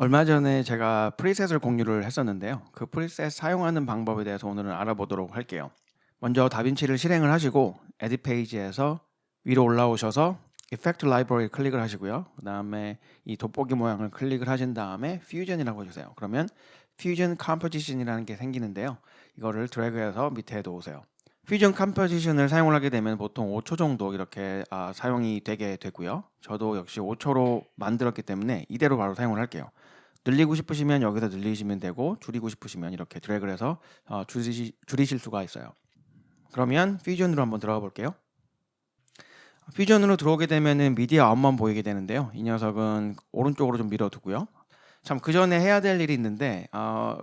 얼마 전에 제가 프리셋을 공유를 했었는데요. 그 프리셋 사용하는 방법에 대해서 오늘은 알아보도록 할게요. 먼저 다빈치를 실행을 하시고 에디 페이지에서 위로 올라오셔서 Effect Library 클릭을 하시고요. 그 다음에 이 돋보기 모양을 클릭을 하신 다음에 Fusion이라고 해주세요. 그러면 Fusion Composition이라는 게 생기는데요. 이거를 드래그해서 밑에 놓으세요. 퓨전 컴포지션을 사용을 하게 되면 보통 5초 정도 이렇게 아, 사용이 되게 되고요. 저도 역시 5초로 만들었기 때문에 이대로 바로 사용을 할게요. 늘리고 싶으시면 여기서 늘리시면 되고 줄이고 싶으시면 이렇게 드래그를 해서 어, 줄이시, 줄이실 수가 있어요. 그러면 퓨전으로 한번 들어가 볼게요. 퓨전으로 들어오게 되면은 미디어 아웃만 보이게 되는데요. 이 녀석은 오른쪽으로 좀 밀어두고요. 참 그 전에 해야 될 일이 있는데 어,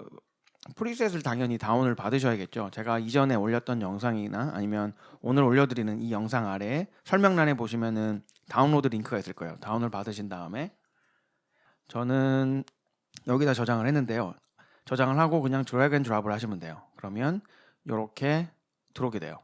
프리셋을 당연히 다운을 받으셔야겠죠. 제가 이전에 올렸던 영상이나 아니면 오늘 올려드리는 이 영상 아래에 설명란에 보시면은 다운로드 링크가 있을 거예요. 다운을 받으신 다음에 저는 여기다 저장을 했는데요. 저장을 하고 그냥 드래그 앤 드랍을 하시면 돼요. 그러면 이렇게 들어오게 돼요.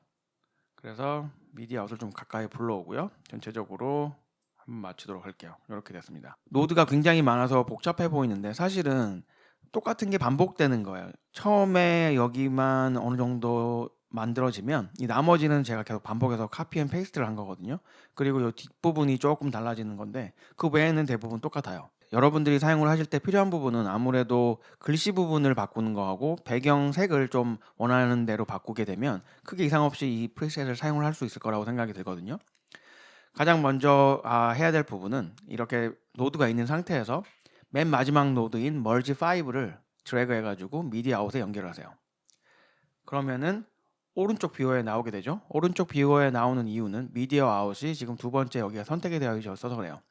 그래서 미디 아웃을 좀 가까이 불러오고요. 전체적으로 한번 맞추도록 할게요. 이렇게 됐습니다. 노드가 굉장히 많아서 복잡해 보이는데 사실은 똑같은 게 반복되는 거예요. 처음에 여기만 어느 정도 만들어지면 이 나머지는 제가 계속 반복해서 카피 앤 페이스트를 한 거거든요. 그리고 이 뒷부분이 조금 달라지는 건데 그 외에는 대부분 똑같아요. 여러분들이 사용을 하실 때 필요한 부분은 아무래도 글씨 부분을 바꾸는 거하고 배경 색을 좀 원하는 대로 바꾸게 되면 크게 이상 없이 이 프리셋을 사용을 할 수 있을 거라고 생각이 들거든요. 가장 먼저 아, 해야 될 부분은 이렇게 노드가 있는 상태에서 맨 마지막 노드인 merge 5를 드래그 해가지고 미디 아웃에 연결하세요. 그러면은 오른쪽 뷰어에 나오게 되죠. 오른쪽 뷰어에 나오는 이유는 미디어 아웃이 지금 두 번째 여기가 선택이 되어 있어서 그래요.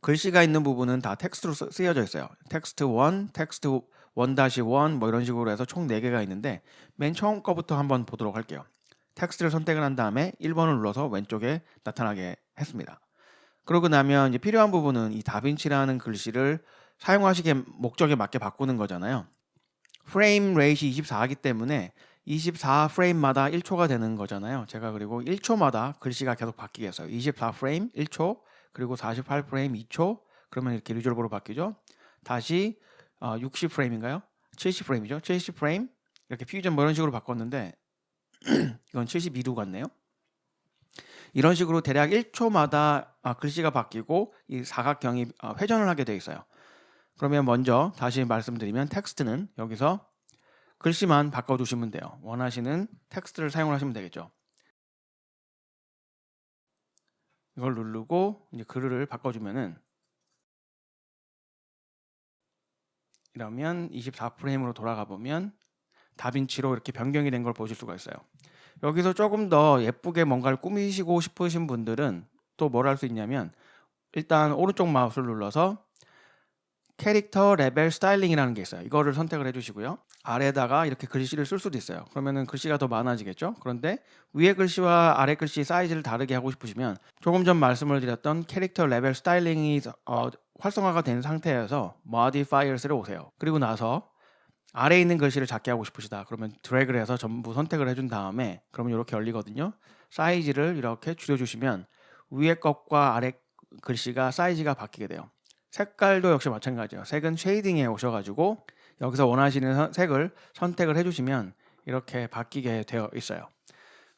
글씨가 있는 부분은 다 텍스트로 쓰- 쓰여져 있어요. 텍스트 1, 텍스트 1-1 뭐 이런 식으로 해서 총 4개가 있는데 맨 처음 거부터 한번 보도록 할게요. 텍스트를 선택을 한 다음에 1번을 눌러서 왼쪽에 나타나게 했습니다. 그러고 나면 이제 필요한 부분은 이 다빈치라는 글씨를 사용하시게 목적에 맞게 바꾸는 거잖아요. 프레임 레이시 24이기 때문에 24 프레임마다 1초가 되는 거잖아요. 제가 그리고 1초마다 글씨가 계속 바뀌겠어요. 24 프레임 1초, 그리고 48 프레임 2초, 그러면 이렇게 리졸버로 바뀌죠. 다시 어, 60 프레임인가요? 70 프레임이죠. 70 프레임 이렇게 퓨전 뭐 이런 식으로 바꿨는데 이건 72로 같네요. 이런 식으로 대략 1초마다 아, 글씨가 바뀌고 이 사각형이 어, 회전을 하게 되어 있어요. 그러면 먼저 다시 말씀드리면 텍스트는 여기서 글씨만 바꿔주시면 돼요. 원하시는 텍스트를 사용하시면 되겠죠. 이걸 누르고 이제 글을 바꿔주면은 이러면 24 프레임으로 돌아가 보면 다빈치로 이렇게 변경이 된 걸 보실 수가 있어요. 여기서 조금 더 예쁘게 뭔가를 꾸미시고 싶으신 분들은 또 뭘 할 수 있냐면 일단 오른쪽 마우스를 눌러서 캐릭터 레벨 스타일링이라는 게 있어요. 이거를 선택을 해주시고요. 아래에다가 이렇게 글씨를 쓸 수도 있어요. 그러면은 글씨가 더 많아지겠죠. 그런데 위에 글씨와 아래 글씨 사이즈를 다르게 하고 싶으시면 조금 전 말씀을 드렸던 캐릭터 레벨 스타일링이 어, 활성화가 된 상태에서 modifiers를 오세요. 그리고 나서 아래에 있는 글씨를 작게 하고 싶으시다. 그러면 드래그를 해서 전부 선택을 해준 다음에 그러면 이렇게 열리거든요. 사이즈를 이렇게 줄여주시면 위에 것과 아래 글씨가 사이즈가 바뀌게 돼요. 색깔도 역시 마찬가지예요. 색은 쉐이딩에 오셔가지고 여기서 원하시는 선- 색을 선택을 해주시면 이렇게 바뀌게 되어 있어요.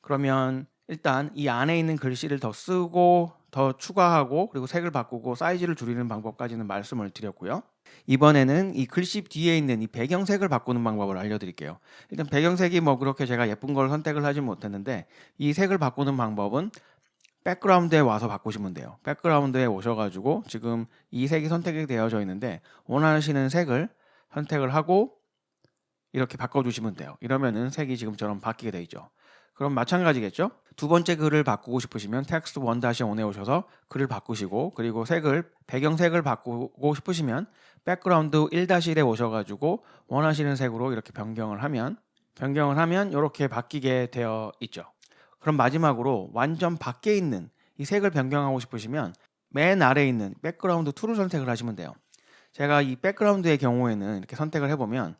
그러면 일단 이 안에 있는 글씨를 더 쓰고 더 추가하고 그리고 색을 바꾸고 사이즈를 줄이는 방법까지는 말씀을 드렸고요. 이번에는 이 글씨 뒤에 있는 이 배경색을 바꾸는 방법을 알려드릴게요. 일단 배경색이 뭐 그렇게 제가 예쁜 걸 선택을 하지 못했는데 이 색을 바꾸는 방법은 백그라운드에 와서 바꾸시면 돼요. 백그라운드에 오셔가지고 지금 이 색이 선택이 되어져 있는데 원하시는 색을 선택을 하고 이렇게 바꿔주시면 돼요. 이러면은 색이 지금처럼 바뀌게 되어 있죠. 그럼 마찬가지겠죠? 두 번째 글을 바꾸고 싶으시면 텍스트 1-1에 오셔서 글을 바꾸시고 그리고 색을 배경색을 바꾸고 싶으시면 백그라운드 1-1에 오셔가지고 원하시는 색으로 이렇게 변경을 하면 변경을 하면 이렇게 바뀌게 되어 있죠. 그럼 마지막으로 완전 밖에 있는 이 색을 변경하고 싶으시면 맨 아래에 있는 백그라운드 2를 선택을 하시면 돼요. 제가 이 백그라운드의 경우에는 이렇게 선택을 해보면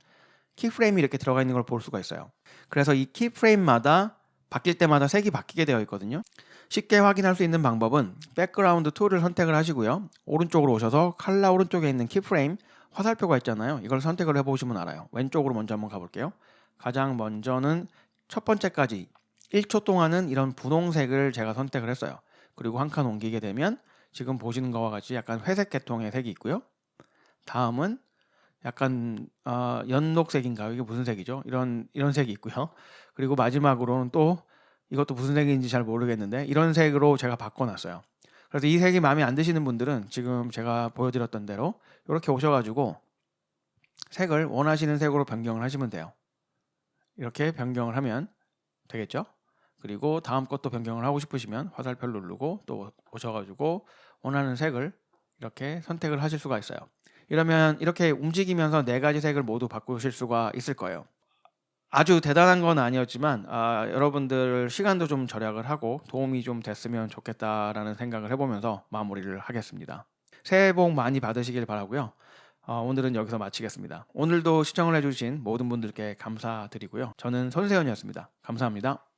키프레임이 이렇게 들어가 있는 걸 볼 수가 있어요. 그래서 이 키프레임마다 바뀔 때마다 색이 바뀌게 되어 있거든요. 쉽게 확인할 수 있는 방법은 백그라운드 툴을 선택을 하시고요. 오른쪽으로 오셔서 칼라 오른쪽에 있는 키프레임 화살표가 있잖아요. 이걸 선택을 해보시면 알아요. 왼쪽으로 먼저 한번 가볼게요. 가장 먼저는 첫 번째까지 1초 동안은 이런 분홍색을 제가 선택을 했어요. 그리고 한 칸 옮기게 되면 지금 보시는 것과 같이 약간 회색 계통의 색이 있고요. 다음은 약간 어, 연녹색인가요? 이게 무슨 색이죠? 이런 이런 색이 있고요. 그리고 마지막으로는 또 이것도 무슨 색인지 잘 모르겠는데 이런 색으로 제가 바꿔놨어요. 그래서 이 색이 마음에 안 드시는 분들은 지금 제가 보여드렸던 대로 이렇게 오셔가지고 색을 원하시는 색으로 변경을 하시면 돼요. 이렇게 변경을 하면 되겠죠? 그리고 다음 것도 변경을 하고 싶으시면 화살표를 누르고 또 오셔가지고 원하는 색을 이렇게 선택을 하실 수가 있어요. 이러면 이렇게 움직이면서 네 가지 색을 모두 바꾸실 수가 있을 거예요. 아주 대단한 건 아니었지만 아, 여러분들 시간도 좀 절약을 하고 도움이 좀 됐으면 좋겠다라는 생각을 해보면서 마무리를 하겠습니다. 새해 복 많이 받으시길 바라고요. 어, 오늘은 여기서 마치겠습니다. 오늘도 시청을 해주신 모든 분들께 감사드리고요. 저는 손세현이었습니다. 감사합니다.